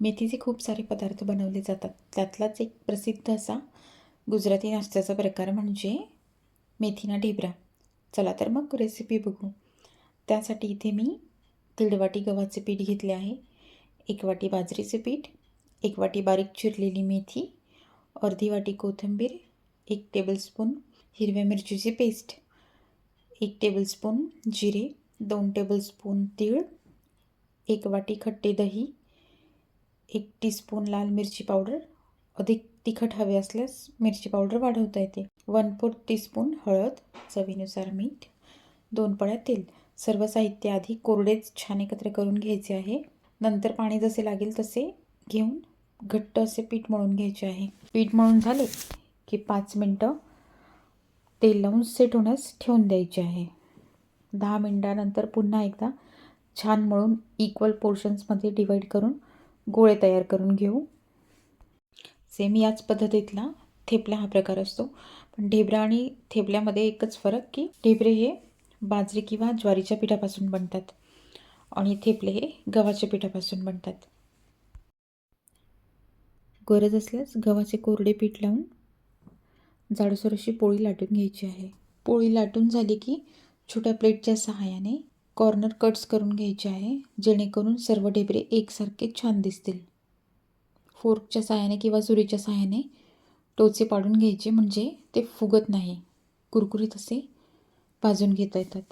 मेथीचे खूप सारे पदार्थ बनवले जातात. त्यातलाच एक प्रसिद्ध असा गुजराती नाश्त्याचा प्रकार म्हणजे मेथीना ढेबरा. चला तर मग रेसिपी बघू. त्यासाठी इथे मी दीड वाटी गव्हाचे पीठ घेतले आहे. एक वाटी बाजरीचे पीठ एक वाटी बारीक चिरलेली मेथी अर्धी वाटी कोथिंबीर एक टेबलस्पून हिरव्या मिरचीची पेस्ट एक टेबलस्पून जिरे दोन टेबलस्पून तीळ एक वाटी खट्टे दही एक टीस्पून लाल मिरची पावडर अधिक तिखट हवे असल्यास मिरची पावडर वाढवता येते. वन फोर्थ टीस्पून हळद चवीनुसार मीठ दोन पळ्या तेल. सर्व साहित्य आधी कोरडेच छान एकत्र करून घ्यायचे आहे. नंतर पाणी जसे लागेल तसे घेऊन घट्ट असे पीठ मळून घ्यायचे आहे. पीठ मळून झाले की पाच मिनटं तेल लावून सेट होण्यास ठेवून द्यायचे आहे. दहा मिनटानंतर पुन्हा एकदा छान मळून इक्वल पोर्शन्समध्ये डिवाईड करून गोळे तयार करून घेऊ. सेम याच पद्धतीतला थेपला हा प्रकार असतो. पण ढेबरा आणि थेपल्यामध्ये एकच फरक की ढेबरे हे बाजरी किंवा ज्वारीच्या पिठापासून बनतात आणि थेपले हे गव्हाच्या पिठापासून बनतात. गरज असल्यास गव्हाचे कोरडे पीठ लावून जाडसर अशी पोळी लाटून घ्यायची आहे. पोळी लाटून झाली की छोट्या प्लेटच्या सहाय्याने कॉर्नर कट्स करून घ्यायचे आहे जेणेकरून सर्व ढेबरे एकसारखे छान दिसतील. फोर्कच्या सहाय्याने किंवा सुरीच्या सहाय्याने टोचे पाडून घ्यायचे म्हणजे ते फुगत नाही. कुरकुरीत असे भाजून घेता येतात.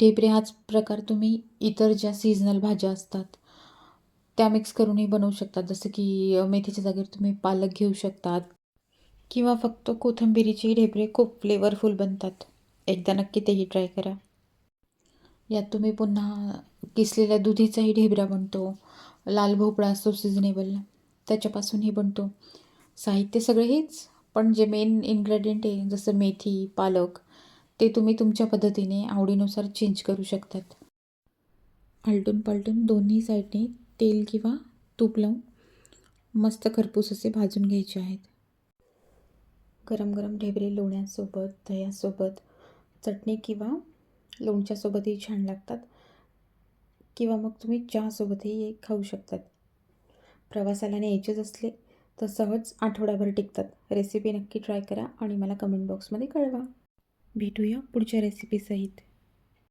ढेबरे हाच प्रकार तुम्ही इतर ज्या सीझनल भाज्या असतात त्या मिक्स करूनही बनवू शकतात जसं की मेथीच्या जागेवर तुम्ही पालक घेऊ शकतात. किंवा फक्त कोथिंबिरीचे ढेबरे खूप फ्लेवरफुल बनतात. एकदा नक्की तेही ट्राय करा. यात तुम्ही पुन्हा किसलेल्या दुधीचाही ढेबरा बनतो. लाल भोपळा असतो सिजनेबल त्याच्यापासूनही बनतो. साहित्य सगळे हेच पण जे मेन इन्ग्रेडियंट आहे जसं मेथी पालक ते तुम्ही तुमच्या पद्धतीने आवडीनुसार चेंज करू शकतात. आलटून पालटून दोन्ही साईडने तेल किंवा तूप लावून मस्त खरपूस असे भाजून घ्यायचे आहेत. गरम गरम ढेबरे लोण्यासोबत दह्यासोबत चटणी किंवा लोणच्यासोबतही छान लागतात. किंवा मग तुम्ही चहासोबतही हे खाऊ शकतात. प्रवासाला न्यायचेच असले तर सहज आठवडाभर टिकतात. रेसिपी नक्की ट्राय करा आणि मला कमेंट बॉक्समध्ये कळवा. भेटूया पुढच्या रेसिपीसहित